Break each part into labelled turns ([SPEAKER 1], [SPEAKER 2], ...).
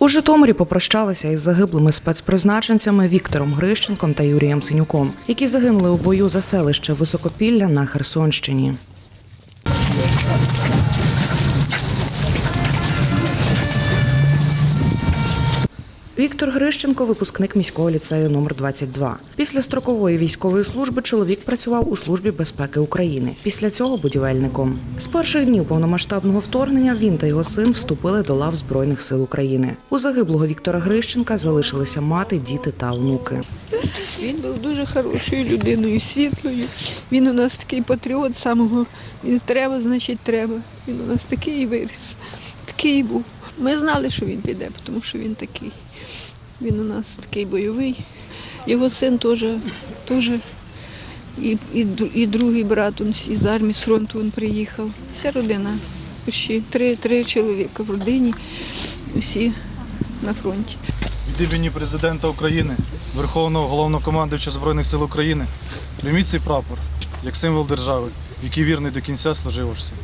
[SPEAKER 1] У Житомирі попрощалися із загиблими спецпризначенцями Віктором Грищенком та Юрієм Синюком, які загинули у бою за селище Високопілля на Херсонщині. Віктор Грищенко випускник міського ліцею номер 22 Після строкової військової служби чоловік працював у службі безпеки України. Після цього будівельником. З перших днів повномасштабного вторгнення він та його син вступили до лав Збройних сил України. У загиблого Віктора Грищенка залишилися мати, діти та онуки.
[SPEAKER 2] Він був дуже хорошою людиною, світлою. Він у нас такий патріот самого. Він треба, значить треба. Він у нас такий і виріс, такий був. Ми знали, що він піде, тому що він такий. Він у нас такий бойовий. Його син теж, теж і, і, і другий брат, він всі з армії, з фронту він приїхав. Вся родина. Почти три, три чоловіка в родині, всі на фронті.
[SPEAKER 3] Від імені президента України, Верховного головнокомандуюча Збройних сил України, прийміть цей прапор як символ держави, який вірний до кінця служив всім.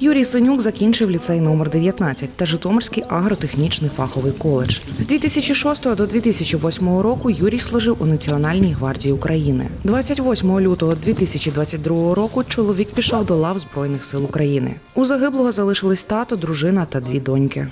[SPEAKER 1] Юрій Синюк закінчив ліцей номер 19 та Житомирський агротехнічний фаховий коледж. З 2006 до 2008 року Юрій служив у Національній гвардії України. 28 лютого 2022 року чоловік пішов до лав Збройних сил України. У загиблого залишились тато, дружина та дві доньки.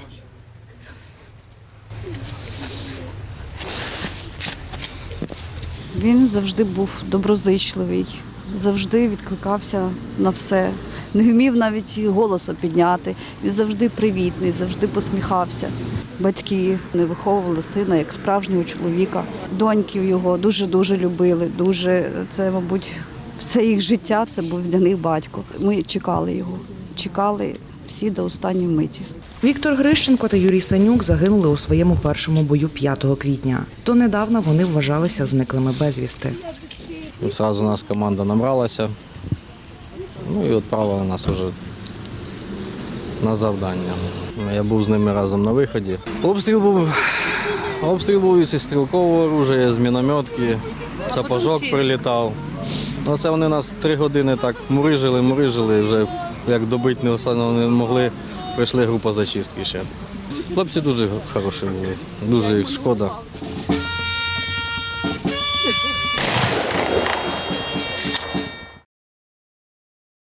[SPEAKER 4] Він завжди був доброзичливий, завжди відкликався на все. Не вмів навіть голосу підняти. Він завжди привітний, завжди посміхався. Батьки не виховували сина як справжнього чоловіка. Доньків його дуже дуже любили. Дуже це, мабуть, все їх життя. Це був для них батько. Ми чекали його, чекали всі до останньої миті.
[SPEAKER 1] Віктор Грищенко та Юрій Санюк загинули у своєму першому бою 5 квітня. Донедавна вони вважалися зниклими безвісти.
[SPEAKER 5] Сразу нас команда набралася. Ну і відправила нас вже на завдання. Я був з ними разом на виході. Обстріл був, обстріл був із стрілкового оружия, з мінометки, сапожок прилітав. Ну, це вони нас три години так мурижили, мурижили, вже як добити не не могли, прийшли група зачистки ще. Хлопці дуже хороші були, дуже їх шкода.